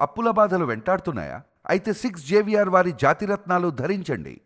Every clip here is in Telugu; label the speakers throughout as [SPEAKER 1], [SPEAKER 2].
[SPEAKER 1] అప్పుల బాధలు వెంటాడుతున్నాయా? అయితే సిక్స్ జేవిఆర్ వారి జాతిరత్నాలు ధరించండి.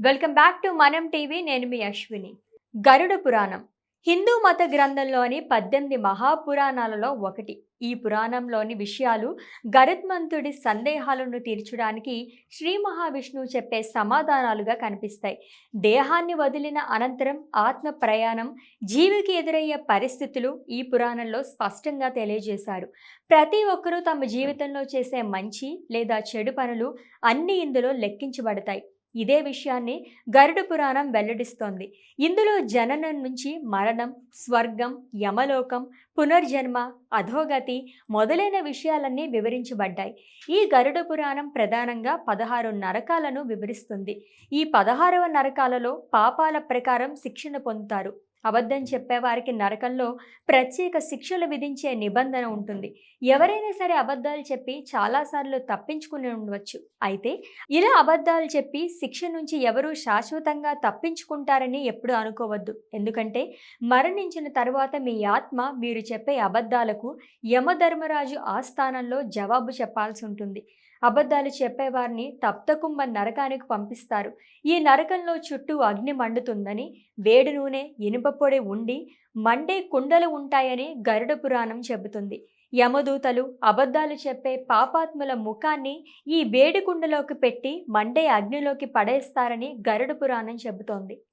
[SPEAKER 2] Welcome back to Manam TV నేను మీ అశ్విని. గరుడ పురాణం. హిందూ మత గ్రంథంలోని పద్దెనిమిది మహాపురాణాలలో ఒకటి. ఈ పురాణంలోని విషయాలు గరుత్మంతుడి సందేహాలను తీర్చడానికి శ్రీ మహావిష్ణువు చెప్పే సమాధానాలుగా కనిపిస్తాయి. దేహాన్ని వదిలిన అనంతరం ఆత్మ ప్రయాణం జీవికి ఎదురయ్యే పరిస్థితులు ఈ పురాణంలో స్పష్టంగా తెలియజేశారు. ప్రతి ఒక్కరూ తమ జీవితంలో చేసే మంచి లేదా చెడు పనులు అన్నీ ఇందులో లెక్కించబడతాయి. ఇదే విషయాన్ని గరుడ పురాణం వెల్లడిస్తోంది. ఇందులో జననం నుంచి మరణం స్వర్గం యమలోకం పునర్జన్మ అధోగతి మొదలైన విషయాలన్నీ వివరించబడ్డాయి. ఈ గరుడ పురాణం ప్రధానంగా పదహారు నరకాలను వివరిస్తుంది. ఈ పదహారవ నరకాలలో పాపాల ప్రకారం శిక్షణ పొందుతారు. అబద్ధం చెప్పేవారికి నరకంలో ప్రత్యేక శిక్షలు విధించే నిబంధన ఉంటుంది. ఎవరైనా సరే అబద్ధాలు చెప్పి చాలాసార్లు తప్పించుకుని ఉండవచ్చు అయితే ఇలా అబద్ధాలు చెప్పి శిక్ష నుంచి ఎవరూ శాశ్వతంగా తప్పించుకుంటారని ఎప్పుడు అనుకోవద్దు. ఎందుకంటే మరణించిన తర్వాత మీ ఆత్మ మీరు చెప్పే అబద్ధాలకు యమధర్మరాజు ఆస్థానంలో జవాబు చెప్పాల్సి ఉంటుంది. అబద్ధాలు చెప్పేవారిని తప్తకుంభ నరకానికి పంపిస్తారు. ఈ నరకంలో చుట్టూ అగ్ని మండుతుందని వేడి నూనె ఇనుప పొడి ఉండి మండే కుండలు ఉంటాయని గరుడ పురాణం చెబుతుంది. యమదూతలు అబద్ధాలు చెప్పే పాపాత్ముల ముఖాన్ని ఈ వేడి కుండలోకి పెట్టి మండే అగ్నిలోకి పడేస్తారని గరుడ పురాణం చెబుతోంది.